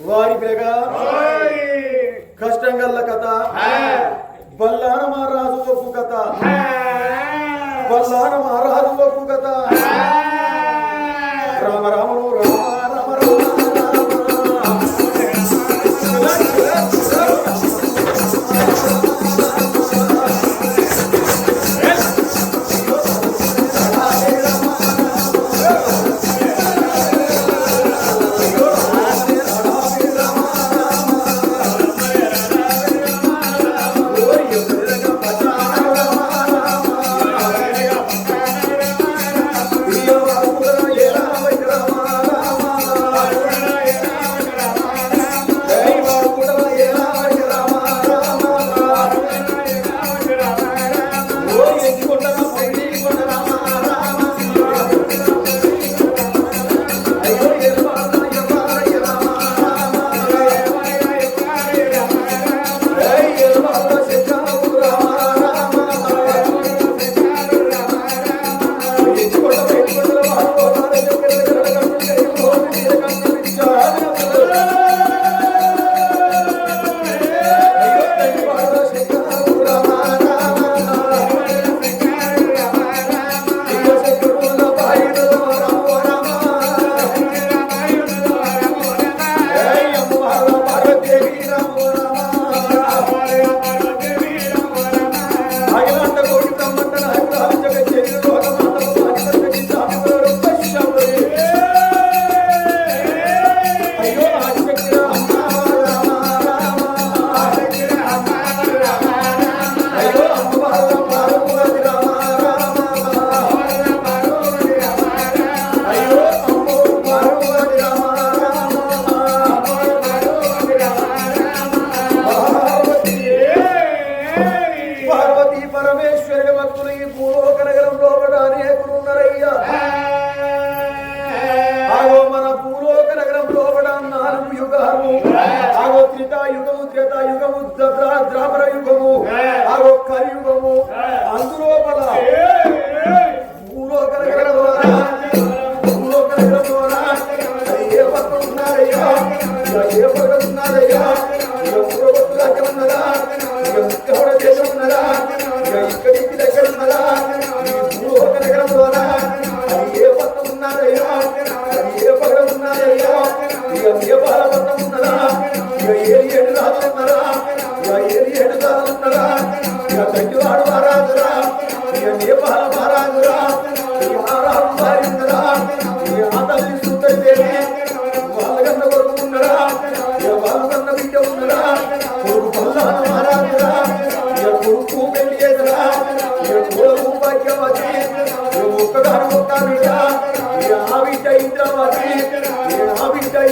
వారి కష్టం గల్ల కథ. బల్లాన మహారాజు ఒప్పు కథ. బల్లాన మహారాజు ఒప్పు కథ. రామ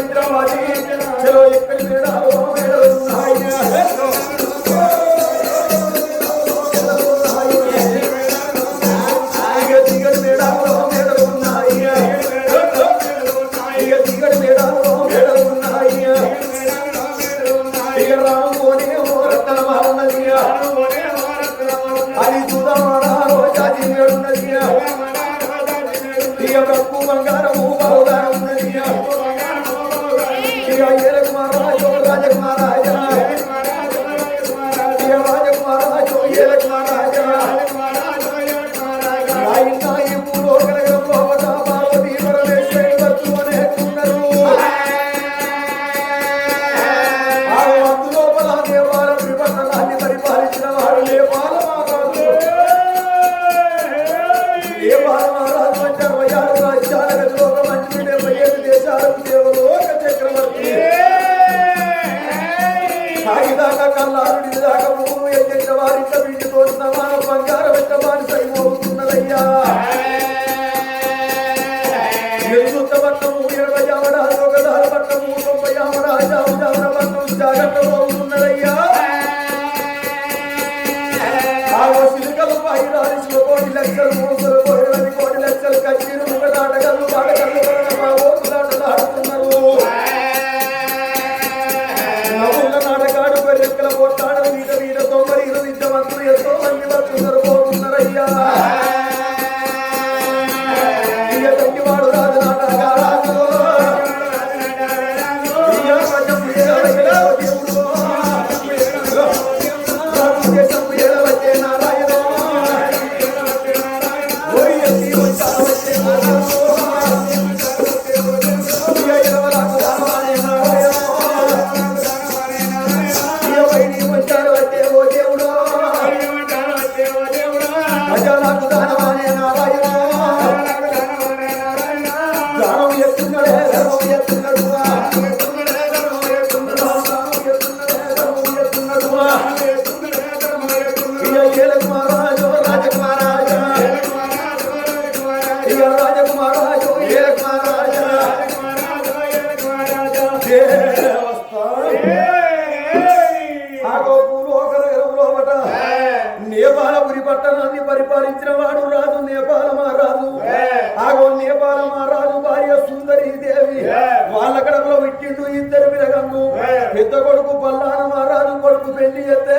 విక్రమాది చలో ఇక్కడ పట్టము ఇరవై ఆమరాజు ఒకదారు పట్టము తొంభై ఆమరాజు పట్టణాన్ని పరిపాలించిన వాడు రాజు నేపాల మహారాజు. ఆగో నేపాల మహారాజు భార్య సుందరి దేవి. వాళ్ళ కడపలో విట్టిండు ఇద్దరు విరగంగు పెద్ద కొడుకు పల్లాన మహారాజు కొడుకు పెళ్ళి ఎత్తే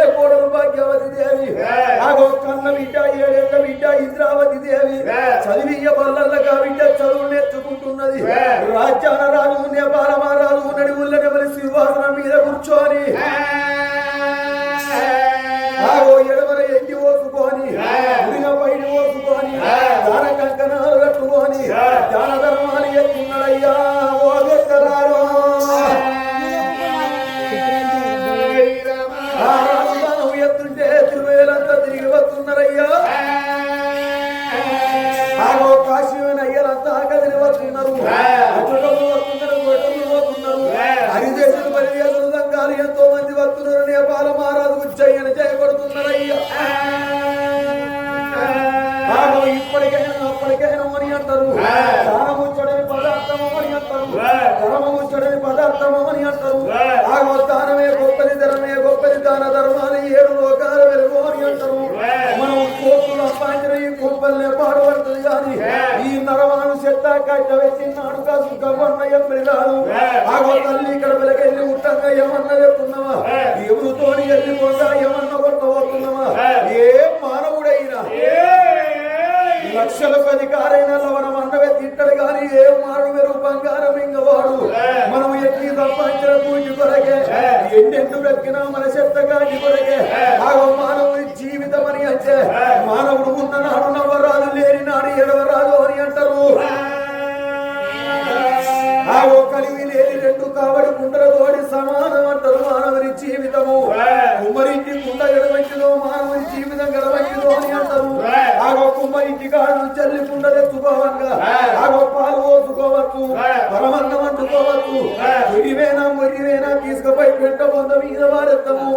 అని అంటారు. ఆగో దానమే గొప్పది ధరమే గొప్పది దాన ధర్మాలు ఏడు లోకాల వెలుగు అని అంటారు మనం కోర్టులు అప్పాయించిన ఈ కుప్పల్నే పాడబడుతుంది కానీ ఈ నరవాను చెత్త కట్ట కాసు గవ్వన్న ఎప్పటి రాదు. ఆగో తల్లి కడపలకెళ్ళి ఉట్టంగా ఏమన్నా చెప్తున్నావా ఎవరితోని వెళ్ళి కొండ ఏమన్నా కొట్టబోతున్నావా? ఏ మానవుడైనా లక్షలకు అధికారైన లవణం అన్నవే తిట్టడు కానీ ఏ మాడు వెరుగు బంగారం ఇంగవాడు మనం ఎక్కి తప్పించిన పూజ కొరకే ఎన్నెందు వెక్కినా మన చెత్త కాటి కొరకే. మానవుడి జీవితం అని అంటే మానవుడు ఉన్ననాడు నవ్వరాదు లేని నాడు ఎడవరాదు అని అంటారు. ఆగో కలివి లేని రెండు కావడి సమానం అంటారు మానవుని జీవితము. కుమ్మరింటి కుండ ఎడవంటిదో మానవుని జీవితం గడవంటిదో అని అంటారు ఆగో కుమ్మరింటి కాడు చల్లి కుండ తెచ్చుకోవంగా ఆగో పాలు పోసుకోవచ్చు పరమన్నం అంటుకోవచ్చు మురివేనా మురివేనా తీసుకుపోయి పెట్ట పొంద మీద వాడెత్తము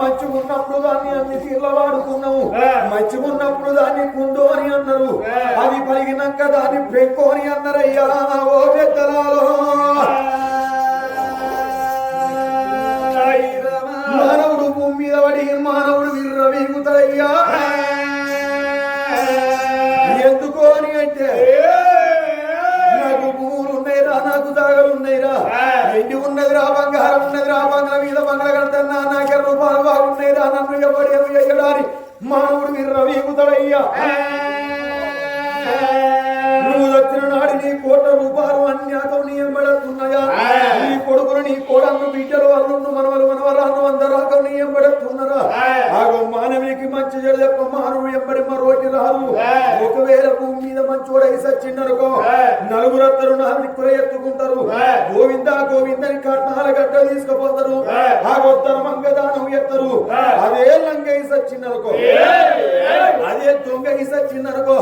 మంచుకున్నప్పుడు దాన్ని అన్ని తీర్ల వాడుకున్నాము. మంచుకున్నప్పుడు దాన్ని కుండు అని అన్నారు. అది పలిగినాక దాన్ని పెంకు అని అన్నారయ్యా. ఓ పెద్దలాలో. ఎండి ఉన్నదిరా బంగారం ఉన్నదిరా బంగ్ల మీద బంగ్ల కడతన్నా నాకే రూపాయలు బాగున్నాయిరా నన్ను ఎవడు ఏమి చేయడాని మానవుడు విర్ర వీగుతాడయ్యా నువ్వు నీ కోట్ల రూపాయలు అన్యాతం నీ ఎంబడుతున్నాయా నీ కొడుకులు నీ కోడళ్ళు బిడ్డలు అల్లుండు మనవలు మనవరాలు అందరాకం నీ ఎంబడుతున్నారా ఆగో మానవునికి మంచి చెడు చెప్ప మానవుడు ఎంబడి మరోటి రాదు. ఒకవేళ భూమి మీద మంచోడై సచ్చిన్నరుకో నలుగురత్తరు నాలుగు కుర ఎత్తుకుంటారు. గోవింద గోవిందని కట్నాల గడ్డ తీసుకుపోతారు. ఆగో ధర్మంగా దానం ఎత్తరు. అదే లంగై సచ్చిన్నరుకో అదే దొంగ ఇసచ్చిన్నరుకో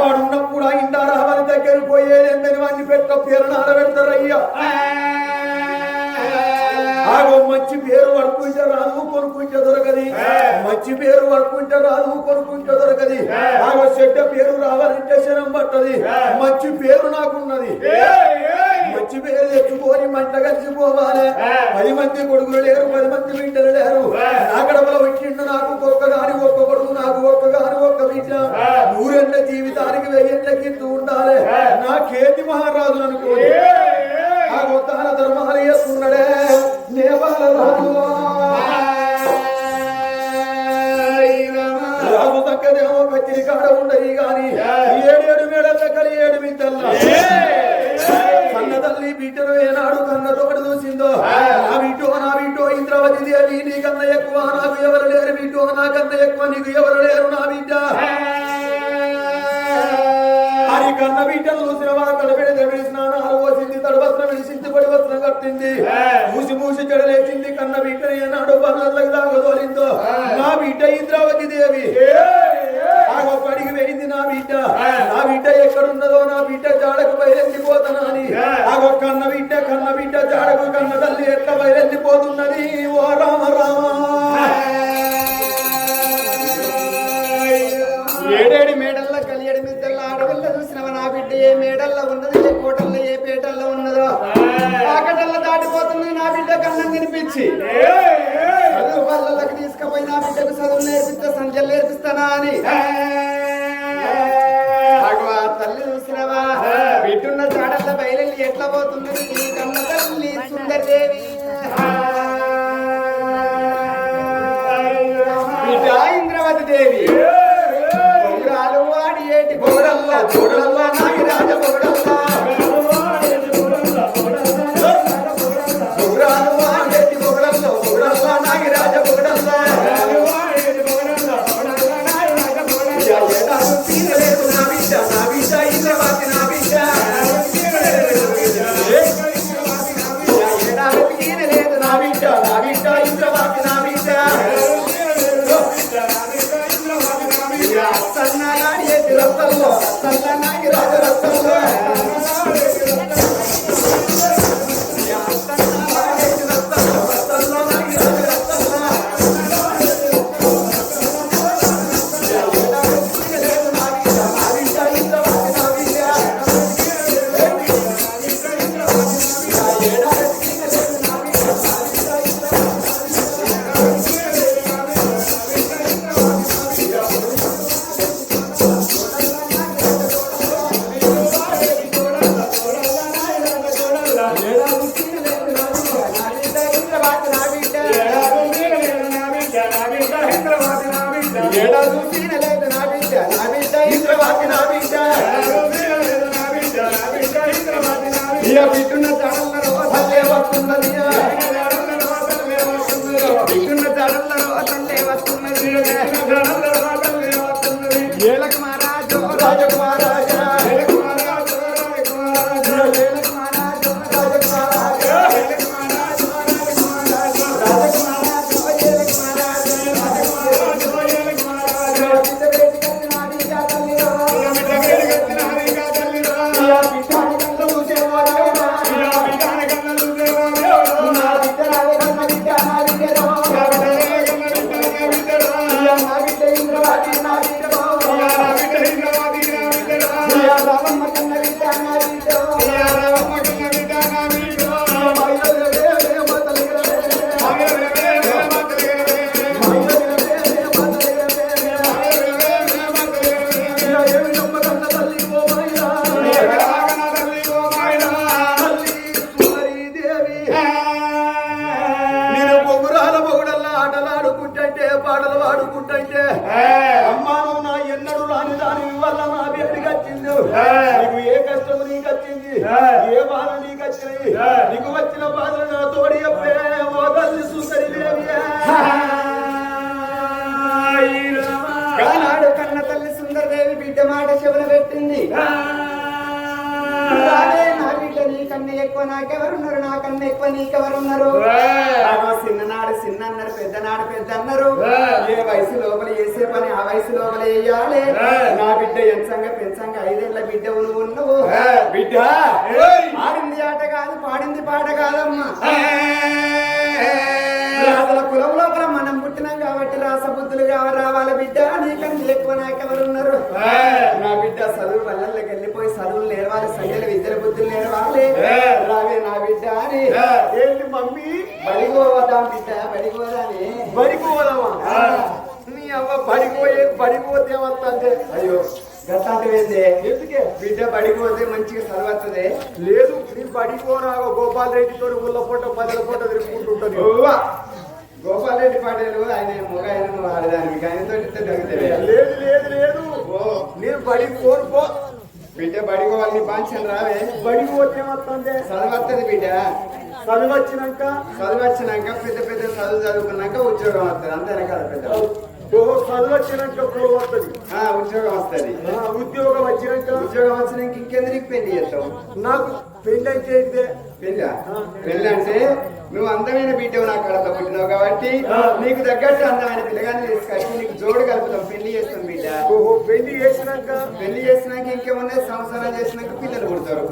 వాడు ఉన్నప్పుడు ఆ ఇండారా వారి దగ్గర పోయేదేందని వాడిని పెట్ట పేరు నాడబెడతారయ్యా ఆగో మంచి పేరు పడుకుంటే రాదు కొనుక్కుంటే దొరకది. మంచి పేరు పడుకుంటే రాదు కొనుక్కుంటే దొరకది. ఆగో చెడ్డ పేరు రావాలంటే శరం పట్టది. మంచి పేరు నాకున్నది. మంచి పేరు తెచ్చుకొని మంట కలిసిపోవాలి పది మంది కొడుకులు లేరు పది మంది బిడ్డలు లేరు. నా గడపలో వచ్చిండు నాకు ఒక్క ఒక్క కొడుకు నాకు ఒక్క నూరెండ్ల జీవితానికి వెయ్యేండ్ల కింద ఉండాలి. నాకేంది మహారాజు అనుకోని ఆ ఉద్దాన ధర్మాలు చేస్తున్నాడే నేపాల రాజు రాజు దక్కదేమో కచ్చిరి కాడ ఉండయి గాని ఏడేడు మేడల కలి ఏడు మిద్దల్ల కన్న తల్లి బిడ్డను ఏనాడు కన్న తోడు చూసిందో నా బిడ్డో నా దేవి నీకన్నా ఎక్కువ నాకు ఎవరు లేరు బిడ్డో నాకన్నా ఎక్కువ నీకు ఎవరు లేరు నా బిడ్డ? హరి కన్న బిడ్డను చూసిన వారు తడబిడ తడిబిడి స్నానాలు పోసింది తడవస్త్రం విడిసింది పడి వస్త్రం కట్టింది. మూసి మూసి జడలేసింది కన్న బిడ్డని ఏనాడు పనులకు దాగదోలిందో? నా బిడ్డ ఇంద్రావతి దేవి. పడికి వేయింది నా బిడ్డ. నా బిడ్డ ఎక్కడున్నదో నా బిడ్డ జాడకు బయలెళ్ళిపోతానా అని. ఆగో కన్న బిడ్డ కన్న బిడ్డ జాడకు కన్న తల్లి ఎట్లా బయలెళ్ళిపోతున్నది ఓ రామ రామ. ఏ మేడల్లో ఉన్నది ఏ కోటల్లో ఏ పేటల్లో ఉన్నదో. ఆకటల్లో దాటిపోతుంది నా బిడ్డ కన్నం తినిపించి. చదువు తీసుకుపోయి నా బిడ్డకు చదువు నేర్పిస్తా సంచలు నేర్పిస్తానా అని. తల్లి చూసినవా? బిడ్డున్న చాడల్ల బయలు ఎట్లా పోతున్నది? నీ కన్న తల్లి సుందరదేవి. బిడ్డ ఇంద్రవతి దేవి. రత్తల్లో సన్న నాగిరాజ రత్తల్లో ఎక్కువ నాకెవరున్నారు నాకన్నా ఎక్కువ నీకెవరున్నారు? చిన్ననాడు చిన్న అన్నారు పెద్దనాడు పెద్ద అన్నారు ఏ వయసు లోపల చేసే పని ఆ వయసు లోపల వేయాలి నా బిడ్డ ఎంచంగా పెంచంగా ఐదేళ్ళ బిడ్డ నువ్వు ఉన్నావు. బిడ్డ. ఆడింది ఆట కాదు పాడింది పాట కాదమ్మా. కులం లోపల మనం పుట్టినాం కాబట్టి కావ రావాలి బిడ్డ నీకన్నా ఎక్కువ నాకెవరున్నారు నా బిడ్డ చదువు వల్లకి వెళ్ళిపోయి చదువులు నేర్వాలి సంఖ్యలు విద్యల బుద్ధులు నేర్వాలి. రావే నా బిడ్డ అని. ఏంటి మమ్మీ? బడిగోవదాం బిడ్డ బడిగోదాని బడిగోదామా నీ అవ్వ బడిపోయే బడిపోతే ఏమంటే అయ్యో ఎందుకే? బిడ్డ బడిపోతే మంచిగా చదవస్తుంది లేదు నీ బడిపోనా గోపాల్ రెడ్డితో ఊళ్ళ పూట పదల పూట తిరుగుకుంటుంటుంది గోపాల్ రెడ్డి పాటలు ఆయన మొగ ఆయన ఆడదానికి ఆయనతో లేదు లేదు లేదు. నేను బడికి కోరుకో బిడ్డ బడికి వాళ్ళని బాంచను రావే. బడికి పోతే ఏమవుతుంది? చదవత్తది బిడ్డ. చదువు వచ్చినాక? చదువు వచ్చినాక పెద్ద పెద్ద చదువు చదువుకున్నాక ఉద్యోగం వస్తుంది. అంతేనా కదా పెద్ద. ఓహో చదువు వచ్చినాక కులం వస్తుంది. ఆ, ఉద్యోగం వస్తుంది. ఉద్యోగం వచ్చినాక? ఉద్యోగం వచ్చినాక ఇంకెందుకు నీకు పెళ్ళి చేస్తావు? నాకు పెళ్ళి అయితే పెళ్ళ పెళ్ళి అంటే నువ్వు అందమైన బిడ్డవు నా కడతో పుట్టినావు కాబట్టి నీకు తగ్గట్టు అందమైన పిల్లగాన్ని తీసుకొచ్చి నీకు జోడు కలుపుతాం పెళ్ళి చేస్తాం బిడ్డ. ఓహో పెళ్ళి చేసినాక? పెళ్ళి చేసినాక ఇంకేమున్నాయి సంసారం చేసినాక పిల్లలు పుడతారు.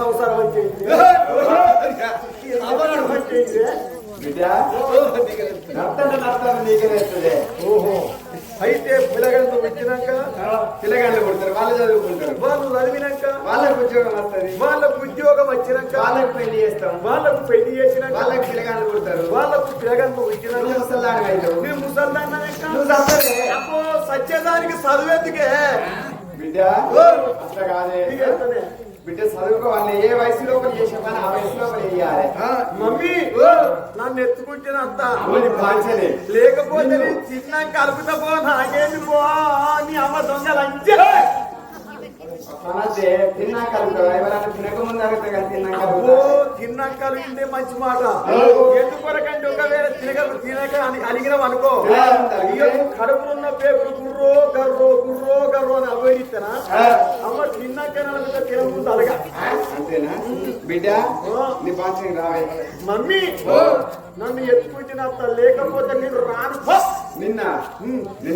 సంసారం అయితే. బిడ్డ నర్తంటే ఓహో. అయితే పిల్లగాళ్ళతో వచ్చినాక పిల్లగాళ్ళు పుడతారు వాళ్ళు చదువుకుంటారు. వాళ్ళు చదివినాక వాళ్ళకు ఉద్యోగం వస్తుంది. వాళ్ళకు ఉద్యోగం వచ్చినాక వాళ్ళకి పెళ్ళి చేస్తాం. వాళ్ళకు పెళ్ళి చేసినాక వాళ్ళకి పిల్లగాళ్ళు పుడతారు వాళ్ళకు పిల్లగాళ్ళతో నువ్వు వచ్చినాక ముసల్దాని మీరు. అబ్బో సత్యదానికి చదువెందుకే బిడ్డ అట్లా కాదే? బిడ్డ చదువుకోవాలి ఏ వయసు లోపల చేసే పని ఆ వయసు లోపల చేయాలి. ఆ, మమ్మీ నన్ను ఎత్తుకుంటే అంత. లేకపోతే నేను తిన్నాక కలుపుతా పో నాకేమి పో నీ అమ్మ దొంగలు అంతే అనద్దే తిన్నాక కలిగిందే మంచి మాట. ఎందుకొరకంటే ఒకవేళ తినక తినక అని అడిగినాం అనుకో ఇక కడుపులున్న పేపర్ గుర్రో గర్రో గుర్రో గర్రో అని అభివరిస్తానా అమ్మ తిన్నాక నలుగుతా తిన ముందు అడగా అంతేనా? బిడ్డ నీ బాంచని రావే. మమ్మీ నన్ను ఎత్తుకుంటే లేకపోతే నేను రాను. నిన్న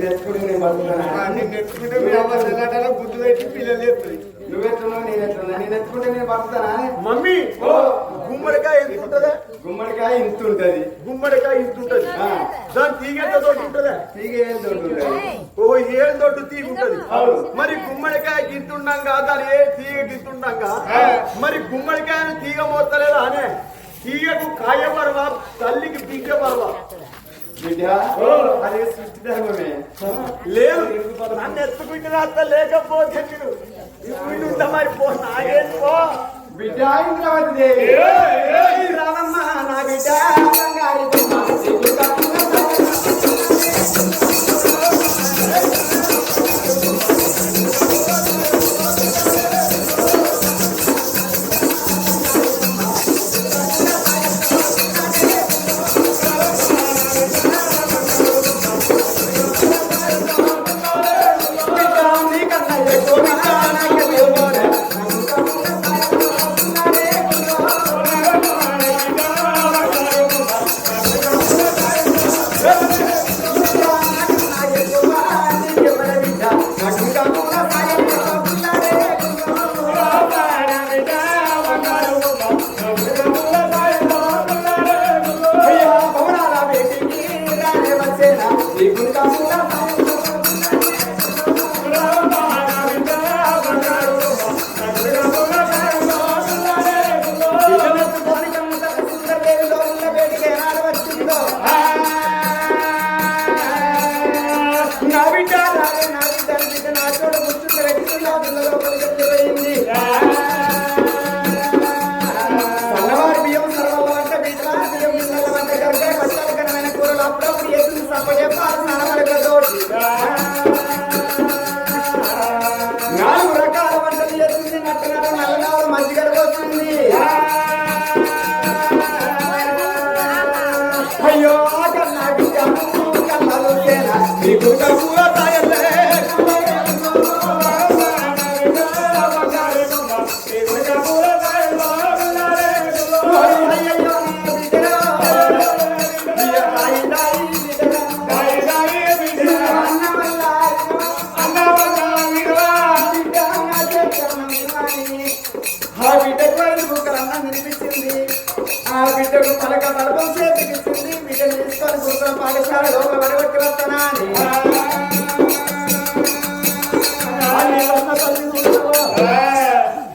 ఎత్తుకుంటే నేను బతుకుతానా ఎత్తుకుంటే మీ అమ్మ తెల్లటాల గుడ్డు పెట్టి పిల్లలు ఎత్తుంది నువ్వెట్లున్నావు నేను ఎట్లున్నా నేను ఎత్తుకుంటే నేను బతుకుతానా మమ్మీ గుమ్మడికాయ ఎంత ఉంటుందా? గుమ్మడికాయ ఇంత ఉంటది. గుమ్మడికాయ ఇంత ఉంటది. దాని తీగ ఎంత తోటి ఉంటుందా? తీగ ఏం తోటి ఉంటది? ఓ ఏడు తోటి తీగ ఉంటది. మరి గుమ్మడికాయ గింతుండగా దాని ఏ తీగ గింతుండగా మరి గుమ్మడికాయను తీగ మోస్తలేదా అనే? తీగకు కాయ పరవా తల్లికి బిగ్గ పరవా బిడ్డ అది సృష్టి ధర్మమే. లేదు. నన్ను ఎత్తుకుంటే అత్త లేకపోతే ఇప్పుడు ఉంటే మరి పో నాగేం పో. బిడ్డ ఇంద్రావతి దేవి. రామమ్మ నా బిడ్డ.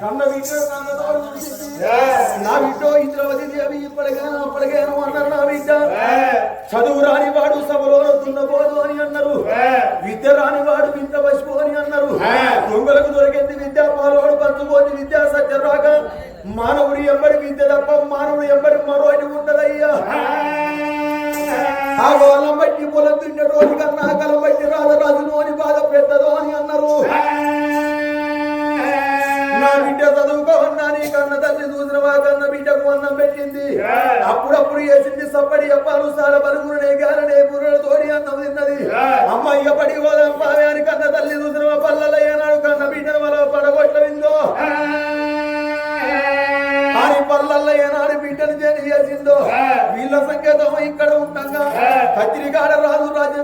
కన్న తోడు చూసింది. నా బిడ్డ ఇంద్రవతి దేవి ఇప్పటికైనా అప్పటికైనా అన్నారు నా బిడ్డ చదువు రాని వాడు సభలో దున్నబోదు అని అన్నారు విద్య రానివాడు విద్య పశువు అని అన్నారు దొంగలకు దొరికింది విద్య పాలోడు పంచుకోని విద్య సత్యం రాక మానవుడు ఎంబడి విద్య తప్ప మానవుడు ఎంబడి మరో అని ఉండదయ్యా ఆ గోళం బట్టి పొలం తిన్న రోజు కన్నా కలం బట్టి రాజరాజును అని బాధ పెద్దదో అని అన్నారు. నా బిడ్డ చదువుకోవన్నా నీ కన్న తల్లి చూసిన వా కన్న బిడ్డకు అన్నం పెట్టింది. అప్పుడప్పుడు వేసింది సప్పడి అప్పాలు సాల బలుగునే గారనే బుర్రలతోడి అన్నం తిన్నది. అమ్మయ్య పడి పోదమ్మ అని కన్న తల్లి చూసిన పల్లెల ఏనాడు కన్న బిడ్డల వల్ల పడగొట్టవిందో పల్లెల్లో ఏనాడు బిడ్డలు చేసిందో? వీళ్ళ సంకేతం ఇక్కడ ఉండగా కత్తిరికాడ రాజు రాజ్యం